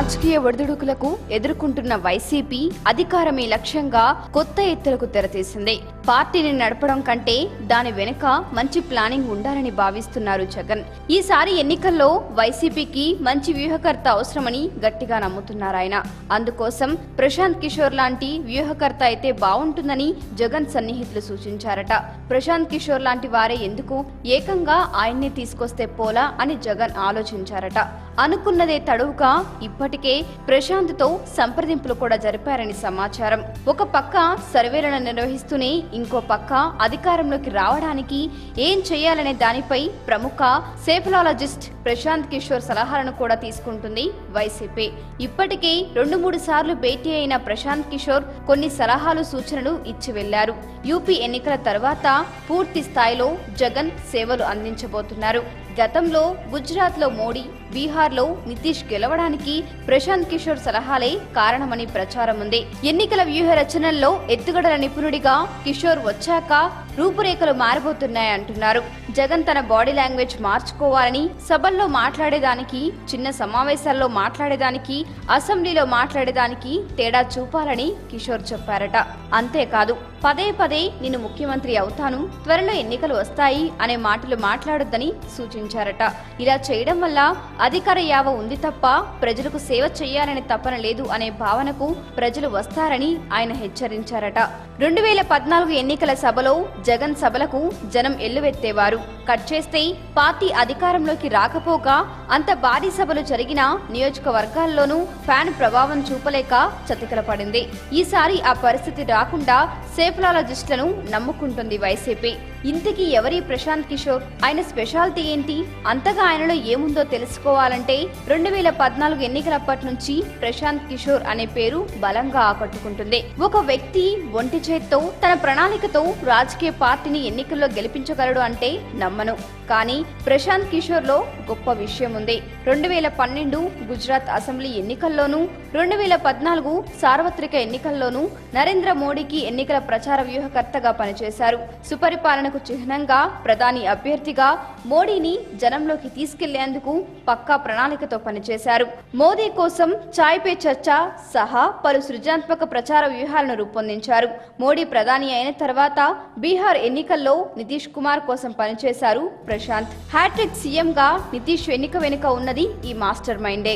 రాజకీయ ఒడిదుడుకులకు ఎదుర్కొంటున్న వైసీపీ అధికారమే లక్ష్యంగా కొత్త ఎత్తులకు తెరతీసింది. పార్టీని నడపడం కంటే దాని వెనుక మంచి ప్లానింగ్ ఉండాలని భావిస్తున్నారు జగన్. ఈసారి ఎన్నికల్లో వైసీపీకి మంచి వ్యూహకర్త అవసరమని గట్టిగా నమ్ముతున్నారు ఆయన. అందుకోసం ప్రశాంత్ కిషోర్ లాంటి వ్యూహకర్త అయితే బాగుంటుందని జగన్ సన్నిహితులు సూచించారట. ప్రశాంత్ కిషోర్ లాంటి వారే ఎందుకు ఏకంగా ఆయన్నే తీసుకొస్తే పోలా అని జగన్ ఆలోచించారట. అనుకున్నదే తడువుగా ఇప్పటికే ప్రశాంత్తో సంప్రదింపులు కూడా జరిపారని సమాచారం. ఒక పక్క సర్వేలను నిర్వహిస్తూనే ఇంకో పక్క అధికారంలోకి రావడానికి ఏం చేయాలనే దానిపై ప్రముఖ సేఫలాలజిస్ట్ ప్రశాంత్ కిషోర్ సలహాలను కూడా తీసుకుంటుంది వైసీపీ. ఇప్పటికే రెండు మూడు సార్లు భేటీ అయిన ప్రశాంత్ కిషోర్ కొన్ని సలహాలు సూచనలు ఇచ్చి వెళ్ళారు. యూపీ ఎన్నికల తర్వాత పూర్తి స్థాయిలో జగన్ సేవలు అందించబోతున్నారు. గతంలో గుజరాత్లో మోడీ బీహార్లో నితీష్ గెలవడానికి ప్రశాంత్ కిషోర్ సలహాలే కారణమని ప్రచారం ఉంది ఎన్నికల వ్యూహ రచనల్లో ఎత్తుగడల నిపుణుడిగా కిషోర్ వచ్చాక రూపురేఖలు మారబోతున్నాయంటున్నారు జగన్ తన బాడీ లాంగ్వేజ్ మార్చుకోవాలని సభల్లో మాట్లాడేదానికి చిన్న సమావేశాల్లో మాట్లాడేదానికి అసెంబ్లీలో మాట్లాడేదానికి తేడా చూపాలని కిషోర్ చెప్పారట. అంతేకాదు పదే పదే నేను ముఖ్యమంత్రి అవుతాను త్వరలో ఎన్నికలు వస్తాయి అనే మాటలు మాట్లాడొద్దని సూచించారట. ఇలా చేయడం వల్ల అధికార యావ ఉంది తప్ప ప్రజలకు సేవ చేయాలనే తపన లేదు అనే భావనకు ప్రజలు వస్తారని ఆయన హెచ్చరించారట. రెండు వేల పద్నాలుగు ఎన్నికల సభలో జగన్ సభలకు జనం ఎల్లువెత్తేవారు. కట్ చేస్తే పార్టీ అధికారంలోకి రాకపోక అంత భారీ సభలు జరిగిన నియోజకవర్గాల్లోనూ ఫ్యాన్ ప్రభావం చూపలేక చతికల పడింది ఈసారి ఆ పరిస్థితి రాకుండా సేఫలాలజిస్టులను నమ్ముకుంటుంది వైసీపీ. ఇంతకీ ఎవరి ప్రశాంత్ కిషోర్? ఆయన స్పెషాలిటీ ఏంటి? అంతగా ఆయనలో ఏముందో తెలుసుకోవాలంటే రెండు వేల పద్నాలుగు ఎన్నికలప్పటి నుంచి ప్రశాంత్ కిషోర్ అనే పేరు బలంగా ఆకట్టుకుంటుంది. ఒక వ్యక్తి ఒంటి చేత్తో తన ప్రణాళికతో రాజకీయ పార్టీని ఎన్నికల్లో గెలిపించగలడు అంటే నమ్మను. కానీ ప్రశాంత్ కిషోర్లో గొప్ప విషయం ఉంది రెండు వేల పన్నెండు గుజరాత్ అసెంబ్లీ ఎన్నికల్లోనూ రెండు వేల పద్నాలుగు సార్వత్రిక ఎన్నికల్లోనూ నరేంద్ర మోడీకి ఎన్నికల ప్రచార వ్యూహకర్తగా పనిచేశారు. సుపరిపాలనకు చిహ్నంగా ప్రధాని అభ్యర్థిగా మోడీని జనంలోకి తీసుకెళ్ళేందుకు పక్కా ప్రణాళికతో పనిచేశారు. మోదీ కోసం చాయ్ పే చర్చ సహా పలు సృజనాత్మక ప్రచార వ్యూహాలను రూపొందించారు. మోడీ ప్రధాని అయిన తర్వాత బీహార్ ఎన్నికల్లో నితీష్ కుమార్ కోసం పనిచేశారు ప్రశాంత్. హ్యాట్రిక్ సీఎంగా నితీష్ ఎన్నిక వెనుక ఉన్నది ఈ మాస్టర్ మైండే.